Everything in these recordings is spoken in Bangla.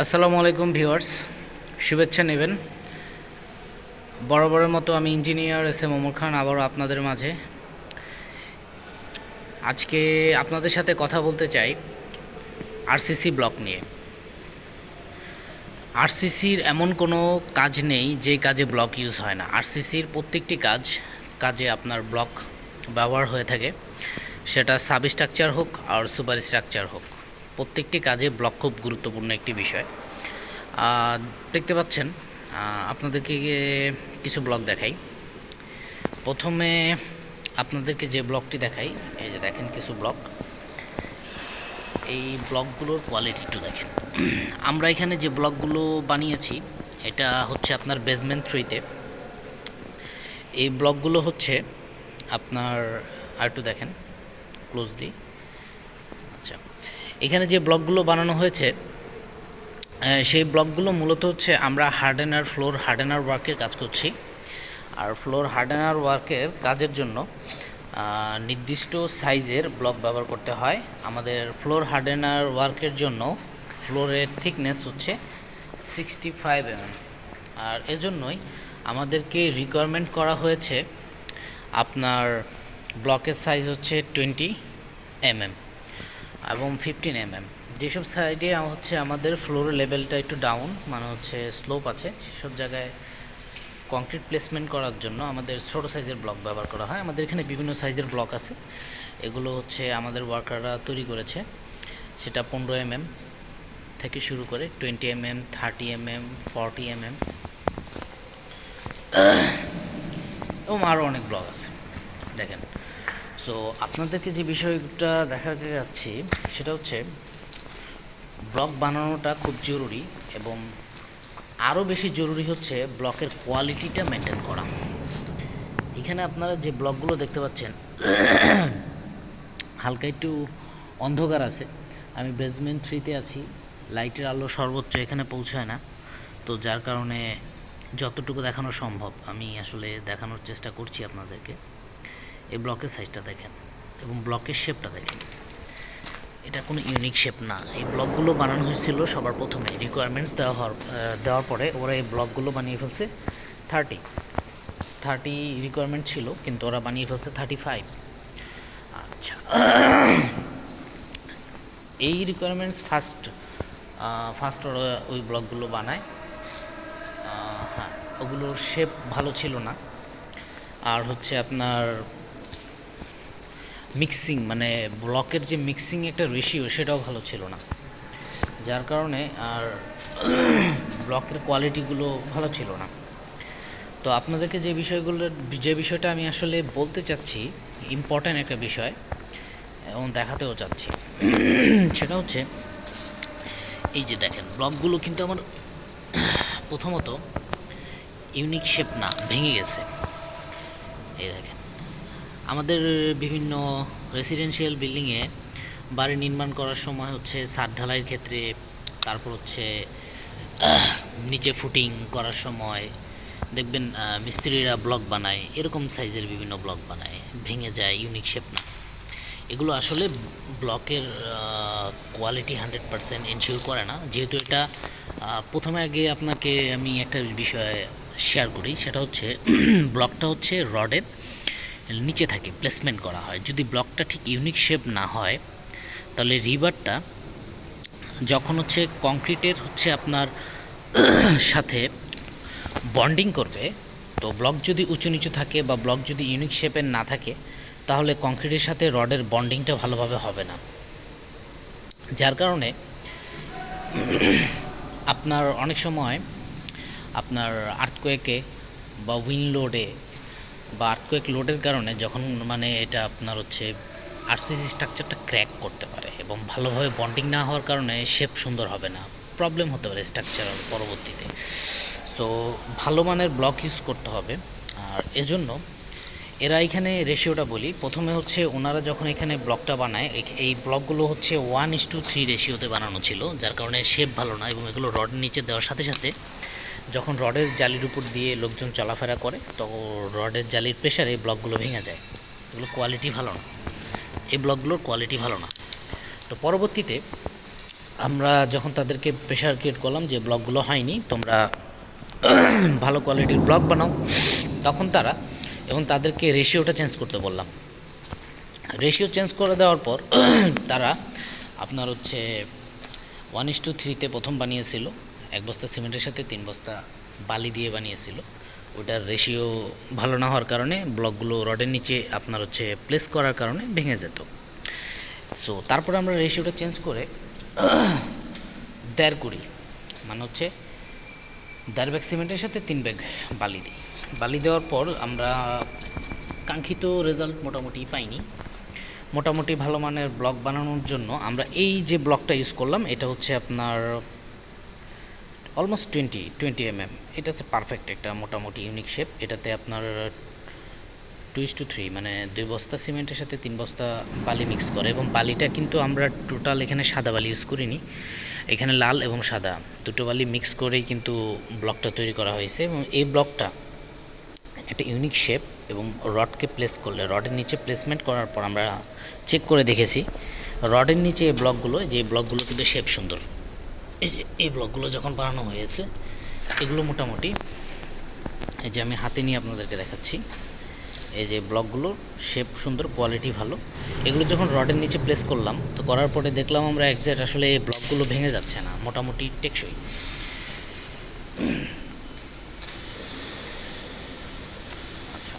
আসসালামু আলাইকুম ভিউয়ার্স, শুভেচ্ছা নেবেন। বরাবরের মতো আমি engineer S M Omar Khan আবারও আপনাদের মাঝে। আজকে আপনাদের সাথে কথা বলতে চাই আরসিসি ব্লক নিয়ে। আরসিসির এমন কোনো কাজ নেই যে কাজে ব্লক ইউজ হয় না। আরসিসির প্রত্যেকটি কাজ, কাজে আপনার ব্লক ব্যবহার হয়ে থাকে। সেটা সাব স্ট্রাকচার হোক আর সুপার স্ট্রাকচার হোক। প্রত্যেকটি কাজে ব্লক খুব গুরুত্বপূর্ণ একটি বিষয়। দেখতে পাচ্ছেন আপনাদেরকে কিছু ব্লক দেখাই। প্রথমে আপনাদেরকে যে ব্লকটি দেখাই, এই যে দেখেন কিছু ব্লক। এই ব্লকগুলোর কোয়ালিটি একটু দেখেন। আমরা এখানে যে ব্লকগুলো বানিয়েছি, এটা হচ্ছে আপনার বেসমেন্ট থ্রিতে এই ব্লকগুলো হচ্ছে আপনার, আর একটু দেখেন ক্লোজলি আচ্ছা। এখানে যে ব্লকগুলো বানানো হয়েছে সেই ব্লকগুলো মূলত হচ্ছে আমরা হার্ডেনার ফ্লোর হার্ডেনার ওয়ার্কের কাজ করছি। আর ফ্লোর হার্ডেনার ওয়ার্কের কাজের জন্য নির্দিষ্ট সাইজের ব্লক ব্যবহার করতে হয়। আমাদের ফ্লোর হার্ডেনার ওয়ার্কের জন্য ফ্লোরের থিকনেস হচ্ছে সিক্সটি ফাইভ এমএম আর এজন্যই আমাদেরকে রিকোয়ারমেন্ট করা হয়েছে আপনার ব্লকের সাইজ হচ্ছে টোয়েন্টি এমএম এবং ফিফটিন এমএম যেসব সাইডে হচ্ছে আমাদের ফ্লোর লেভেলটা একটু ডাউন মানে হচ্ছে স্লোপ আছে, সেসব জায়গায় কংক্রিট প্লেসমেন্ট করার জন্য আমাদের ছোট সাইজের ব্লক ব্যবহার করা হয়। আমাদের এখানে বিভিন্ন সাইজের ব্লক আছে। এগুলো হচ্ছে আমাদের ওয়ার্কাররা তৈরি করেছে। সেটা পনেরো এমএম থেকে শুরু করে twenty MM thirty MM forty MM এবং আরও অনেক ব্লক আছে। দেখেন। সো আপনাদেরকে যে বিষয়টা দেখাতে যাচ্ছি, সেটা হচ্ছে ব্লক বানানোটা খুব জরুরি এবং আরও বেশি জরুরি হচ্ছে ব্লকের কোয়ালিটিটা মেনটেন করা। এখানে আপনারা যে ব্লকগুলো দেখতে পাচ্ছেন, হালকা একটু অন্ধকার আছে। আমি বেসমেন্ট থ্রিতে আছি লাইটের আলো সর্বোচ্চ এখানে পৌঁছায় না। তো যার কারণে যতটুকু দেখানো সম্ভব, আমি আসলে দেখানোর চেষ্টা করছি আপনাদেরকে। এই ব্লকের সাইজটা দেখেন এবং ব্লকের শেপটা দেখেন। এটা কোনো ইউনিক শেপ না। এই ব্লকগুলো বানানো হয়েছিল সবার প্রথমে। রিকোয়ারমেন্টস দেওয়া হওয়ার দেওয়ার পরে ওরা এই ব্লকগুলো বানিয়ে ফেলছে থার্টি থার্টি রিকোয়ারমেন্ট ছিল, কিন্তু ওরা বানিয়ে ফেলছে থার্টি ফাইভ আচ্ছা। এই রিকোয়ারমেন্টস ফার্স্ট ফার্স্ট ওরা ওই ব্লকগুলো বানায়। হ্যাঁ ওগুলোর শেপ ভালো ছিল না। আর হচ্ছে আপনার মিক্সিং মানে ব্লকের যে মিক্সিং একটা রেশিও সেটাও ভালো ছিল না। যার কারণে আর ব্লকের কোয়ালিটিগুলো ভালো ছিল না। তো আপনাদেরকে যে বিষয়গুলো, যে বিষয়টা আমি আসলে বলতে চাচ্ছি ইম্পর্ট্যান্ট একটা বিষয়, এবং দেখাতেও চাচ্ছি, সেটা হচ্ছে, এই যে দেখেন ব্লকগুলো কিন্তু আমার প্রথমত ইউনিক শেপ না, ভেঙে গেছে। এই দেখেন আমাদের বিভিন্ন রেসিডেন্সিয়াল বিল্ডিংয়ে বাড়ি নির্মাণ করার সময় হচ্ছে ছাদ ঢালাইয়ের ক্ষেত্রে, তারপর হচ্ছে নিচে ফুটিং করার সময়, দেখবেন মিস্ত্রিরা ব্লক বানায়, এরকম সাইজের বিভিন্ন ব্লক বানায়, ভেঙে যায় ইউনিক শেপ না। এগুলো আসলে ব্লকের কোয়ালিটি হান্ড্রেড পারসেন্ট এনশিওর করে না। যেহেতু এটা প্রথমে আগে আপনাকে আমি একটা বিষয় শেয়ার করি, সেটা হচ্ছে ব্লকটা হচ্ছে রডের নিচে থাকে প্লেসমেন্ট করা হয়। যদি ব্লকটা ঠিক ইউনিক শেপ না হয়, তাহলে রিভারটা যখন হচ্ছে কংক্রিটের হচ্ছে আপনার সাথে বন্ডিং করবে, তো ব্লক যদি উঁচু নিচু থাকে বা ব্লক যদি ইউনিক শেপের না থাকে, তাহলে কংক্রিটের সাথে রডের বন্ডিংটা ভালোভাবে হবে না। যার কারণে আপনার অনেক সময় আপনার আর্থকোয়েকে বা উইন লোডে বা আর্থকোয়েক লোডের কারণে যখন মানে এটা আপনার হচ্ছে আরসিসি স্ট্রাকচারটা ক্র্যাক করতে পারে এবং ভালোভাবে বন্ডিং না হওয়ার কারণে শেপ সুন্দর হবে না প্রবলেম হতে পারে স্ট্রাকচার পরবর্তীতে। সো ভালো মানের ব্লক ইউজ করতে হবে। আর এজন্য এরা এখানে রেশিওটা বলি, প্রথমে হচ্ছে ওনারা যখন এখানে ব্লকটা বানায় এই ব্লকগুলো হচ্ছে ওয়ান ইস টু থ্রি রেশিওতে বানানো ছিল, যার কারণে শেপ ভালো না এবং এগুলো রড নিচে দেওয়ার সাথে সাথে যখন রডের জালির উপর দিয়ে লোকজন চলাফেরা করে তখন রডের জালির প্রেশারে ব্লকগুলো ভেঙে যায়। এগুলো কোয়ালিটি ভালো না। এই ব্লকগুলোর কোয়ালিটি ভালো না। তো পরবর্তীতে আমরা যখন তাদেরকে প্রেশার ক্রিয়েট করলাম যে ব্লকগুলো হয়নি, তোমরা ভালো কোয়ালিটির ব্লক বানাও, তখন তারা এবং তাদেরকে রেশিওটা চেঞ্জ করতে বললাম। রেশিও চেঞ্জ করে দেওয়ার পর তারা আপনার হচ্ছে ওয়ান ইস টু থ্রিতে প্রথম বানিয়েছিল। এক বস্তা সিমেন্টের সাথে তিন বস্তা বালি দিয়ে বানিয়েছিল। ওটার রেশিও ভালো না হওয়ার কারণে ব্লকগুলো রডের নিচে আপনার হচ্ছে প্লেস করার কারণে ভেঙে যেত। সো তারপরে আমরা রেশিওটা চেঞ্জ করে দেড় কুড়ি মানে হচ্ছে দেড় ব্যাগ সিমেন্টের সাথে তিন ব্যাগ বালি দিই। বালি দেওয়ার পর আমরা কাঙ্ক্ষিত রেজাল্ট মোটামুটি পাইনি। মোটামুটি ভালো মানের ব্লক বানানোর জন্য আমরা এই যে ব্লকটা ইউজ করলাম, এটা হচ্ছে আপনার almost twenty twenty M M এটা হচ্ছে পারফেক্ট একটা মোটামুটি ইউনিক শেপ এটাতে আপনার টু ইস টু থ্রি মানে দুই বস্তা সিমেন্টের সাথে তিন বস্তা বালি মিক্স করে। এবং বালিটা কিন্তু আমরা টোটাল এখানে সাদা বালি ইউজ করিনি। এখানে লাল এবং সাদা দুটো বালি মিক্স করেই কিন্তু ব্লকটা তৈরি করা হয়েছে। এবং এই ব্লকটা একটা ইউনিক শেপ এবং রডকে প্লেস করলে রডের নিচে প্লেসমেন্ট করার পর আমরা চেক করে দেখেছি। রডের নিচে এই ব্লকগুলো যে ব্লকগুলো কিন্তু শেপ সুন্দর। এই যে, এই ব্লকগুলো যখন বানানো হয়েছে, এগুলো মোটামুটি এই যে আমি হাতে নিয়ে আপনাদেরকে দেখাচ্ছি। এই যে ব্লকগুলোর শেপ সুন্দর কোয়ালিটি ভালো। এগুলো যখন রডের নিচে প্লেস করলাম, তো করার পরে দেখলাম আমরা একজ্যাক্ট আসলে এই ব্লকগুলো ভেঙে যাচ্ছে না, মোটামুটি টেকসই। আচ্ছা।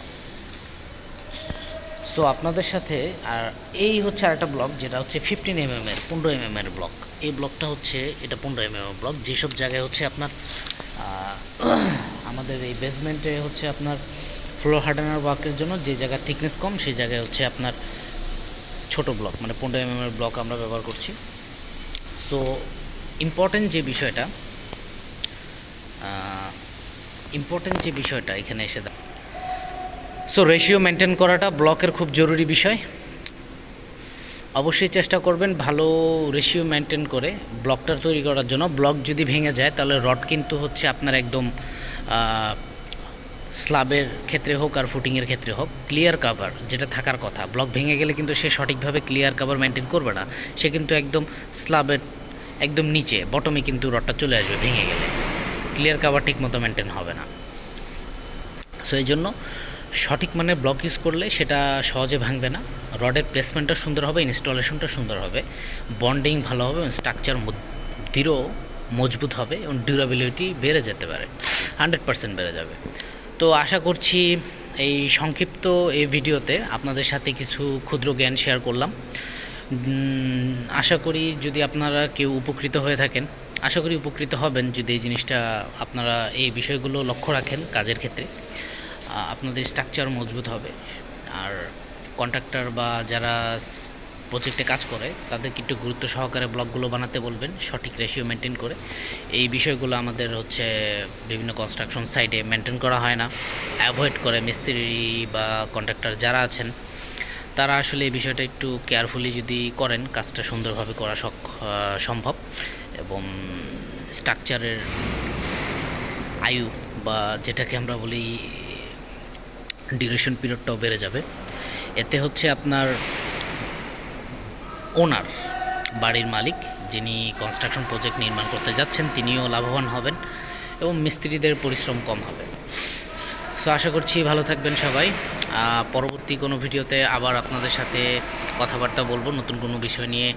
সো আপনাদের সাথে আর এই হচ্ছে আরেকটা ব্লক, যেটা হচ্ছে ফিফটিন এম এর, পনেরো এম এর ব্লক। এই ব্লকটা হচ্ছে, এটা পনেরো এম ব্লক, যেসব জায়গায় হচ্ছে আপনার আমাদের এই বেসমেন্টে হচ্ছে আপনার ফ্লোর হার্ডেনার ওয়ার্কের জন্য যে জায়গার থিকনেস কম, সেই জায়গায় হচ্ছে আপনার ছোট ব্লক মানে পনেরো এম এর ব্লক আমরা ব্যবহার করছি। সো ইম্পর্টেন্ট যে বিষয়টা ইম্পর্টেন্ট যে বিষয়টা এখানে এসে দা- সো রেশিও মেনটেন করাটা ব্লকের খুব জরুরি বিষয়। অবশ্যই চেষ্টা করবেন ভালো রেশিও মেনটেন করে ব্লকটা তৈরি করার জন্য। ব্লক যদি ভেঙে যায়, তাহলে রড কিন্তু হচ্ছে আপনার একদম স্লাবের ক্ষেত্রে হোক আর ফুটিংয়ের ক্ষেত্রে হোক ক্লিয়ার কাভার যেটা থাকার কথা। ব্লক ভেঙে গেলে কিন্তু সে সঠিকভাবে ক্লিয়ার কাভার মেনটেন করবে না। সে কিন্তু একদম স্লাবের একদম নিচে বটমে কিন্তু রডটা চলে আসবে ভেঙে গেলে। ক্লিয়ার কাভার ঠিক মতো মেনটেন হবে না। সো এই জন্য সঠিক মানে ব্লক ইউজ করলে সেটা সহজে ভাঙবে না। রডের প্লেসমেন্টটা সুন্দর হবে ইনস্টলেশনটা সুন্দর হবে বন্ডিং ভালো হবে এবং স্ট্রাকচার দৃঢ়, মজবুত হবে এবং ডিউরাবিলিটি বেড়ে যেতে পারে হান্ড্রেড পার্সেন্ট বেড়ে যাবে। তো আশা করছি এই সংক্ষিপ্ত এই ভিডিওতে আপনাদের সাথে কিছু ক্ষুদ্র জ্ঞান শেয়ার করলাম। আশা করি যদি আপনারা কেউ উপকৃত হয়ে থাকেন, আশা করি উপকৃত হবেন যদি এই জিনিসটা আপনারা এই বিষয়গুলো লক্ষ্য রাখেন কাজের ক্ষেত্রে। আপনাদের স্ট্রাকচার মজবুত হবে। আর কন্ট্রাক্টর বা যারা প্রজেক্টে কাজ করে, তাদেরকে একটু গুরুত্ব সহকারে ব্লকগুলো বানাতে বলবেন, সঠিক রেশিও মেনটেন করে। এই বিষয়গুলো আমাদের হচ্ছে বিভিন্ন কনস্ট্রাকশন সাইটে মেনটেন করা হয় না। অ্যাভয়েড করে মিস্ত্রি বা কন্ট্রাক্টর যারা আছেন, তারা আসলে এই বিষয়টা একটু কেয়ারফুলি যদি করেন, কাজটা সুন্দরভাবে করা সম্ভব। এবং স্ট্রাকচারের আয়ু বা যেটাকে আমরা বলি ডিউরেশন পিরিয়ডটাও বেড়ে যাবে। এতে হচ্ছে আপনার ওনার বাড়ির মালিক যিনি কনস্ট্রাকশন প্রজেক্ট নির্মাণ করতে যাচ্ছেন, তিনিও লাভবান হবেন এবং মিস্ত্রিদের পরিশ্রম কম হবে। সো আশা করছি ভালো থাকবেন সবাই। পরবর্তী কোনো ভিডিওতে আবার আপনাদের সাথে কথাবার্তা বলব। নতুন কোনো বিষয় নিয়ে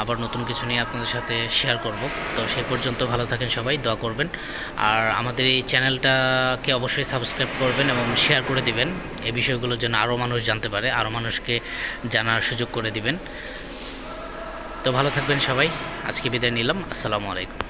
আবার নতুন কিছু নিয়ে আপনাদের সাথে শেয়ার করব। তো সেই পর্যন্ত ভালো থাকেন সবাই, দোয়া করবেন। আর আমাদের এই চ্যানেলটাকে অবশ্যই সাবস্ক্রাইব করবেন এবং শেয়ার করে দিবেন। এই বিষয়গুলোর জন্য আরও মানুষ জানতে পারে, আরও মানুষকে জানার সুযোগ করে দিবেন। তো ভালো থাকবেন সবাই। আজকে বিদায় নিলাম। আসসালামু আলাইকুম।